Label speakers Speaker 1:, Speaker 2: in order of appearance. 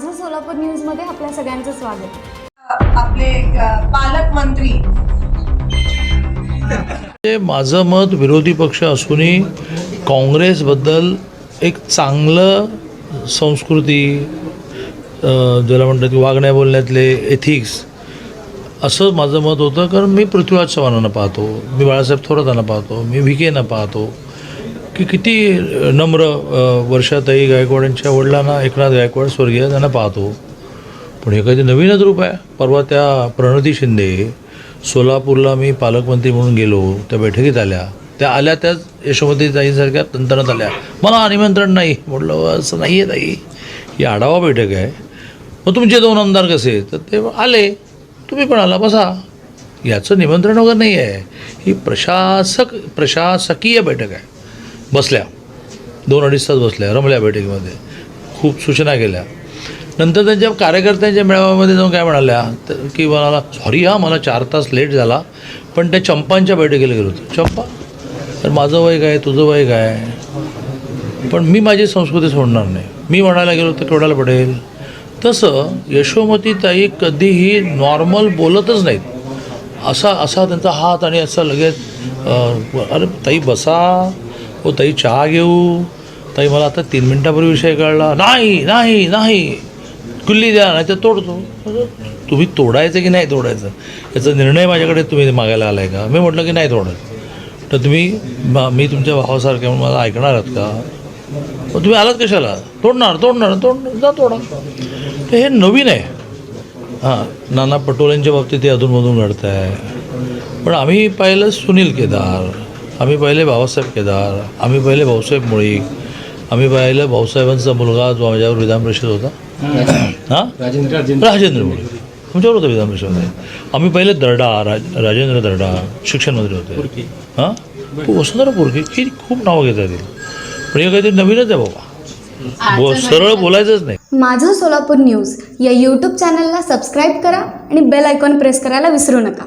Speaker 1: सोलापूर न्यूजमध्ये आपल्या सगळ्यांचं स्वागत.
Speaker 2: आपले पालकमंत्री
Speaker 3: म्हणजे माझं मत विरोधी पक्ष असूनही काँग्रेसबद्दल एक चांगलं संस्कृती ज्याला म्हणतात की वागण्या बोलण्यातले एथिक्स असं माझं मत होतं. कारण मी पृथ्वीराज चव्हाणांना पाहतो मी बाळासाहेब थोरातांना पाहतो मी व्हिकेंना पाहतो. की किती नम्र वर्षाताई गायकवाडांच्या वडिलांना एकनाथ गायकवाड स्वर्गीय त्यांना पाहतो. पण हे कधी नवीनच रूप आहे. परवा त्या प्रणती शिंदे सोलापूरला मी पालकमंत्री म्हणून गेलो त्या बैठकीत आल्या. त्या आल्या त्याच यशोमती ताईंसारख्या तंत्रणात आल्या. मला निमंत्रण नाही. म्हटलं असं नाही आहे ताई. ही आढावा बैठक आहे. मग तुमचे दोन आमदार कसे? तर ते आले. तुम्ही पण आला बसा. याचं निमंत्रण वगैरे नाही आहे ही प्रशासक प्रशासकीय बैठक आहे. बसल्या. दोन अडीच तास बसल्या रमल्या बैठकीमध्ये. खूप सूचना केल्या. नंतर त्यांच्या कार्यकर्त्यांच्या मेळाव्यामध्ये जाऊन काय म्हणाल्या तर की मला सॉरी हा मला चार तास लेट झाला पण त्या चंपांच्या बैठकीला गेलो होतो. चंपा? तर माझं वय काय? तुझं वय काय? पण मी माझी संस्कृती सोडणार नाही. मी म्हणायला गेलो तर केवढ्याला पडेल. तसं यशोमती ताई कधीही नॉर्मल बोलतच नाहीत. असा असा त्यांचा हात आणि असा लगेच अरे ताई बसा. हो ताई चहा घेऊ? ताई मला आता तीन मिनटापूर्वी विषय कळला. नाही नाही नाही. कुल्ली द्या नाही तर तोडतो तुम्ही तोडायचं की नाही तोडायचं? याचा निर्णय माझ्याकडे तुम्ही मागायला आलाय का? मी म्हटलं की नाही तोडायचं तर तुम्ही मी तुमच्या भावासारखे म्हणून मला ऐकणार आहात का? मग तुम्ही आलात कशाला? तोडणार तोडणार तोडणार. जा तोडा. तर हे नवीन आहे. हां नाना पटोलेंच्या बाबतीत ते अधूनमधून घडतं आहे पण आम्ही पाहिलं सुनील केदार. आम्ही पाहिले भाऊसाहेब केदार आम्ही पाहिले भाऊसाहेब मुळीक आम्ही पाहिलं भाऊसाहेबांचा मुलगा जो माझ्यावर विधान परिषद होता. हां?
Speaker 4: राजेंद्र राजेंद्र
Speaker 3: राजेंद्र मुळे तुमच्यावर होतं विधान परिषदेमध्ये आम्ही पहिले दर्डा राज राजेंद्र दर्डा शिक्षण मंत्री होते हां? वसुंधरा पुरके. ही खूप नावं घेता येतील पण हे काहीतरी नवीनच आहे बाबा. बो सरळ बोलायचंच नाही.
Speaker 1: माझं सोलापूर न्यूज या यूट्यूब चॅनलला सबस्क्राईब करा आणि बेल आयकॉन प्रेस करायला विसरू नका.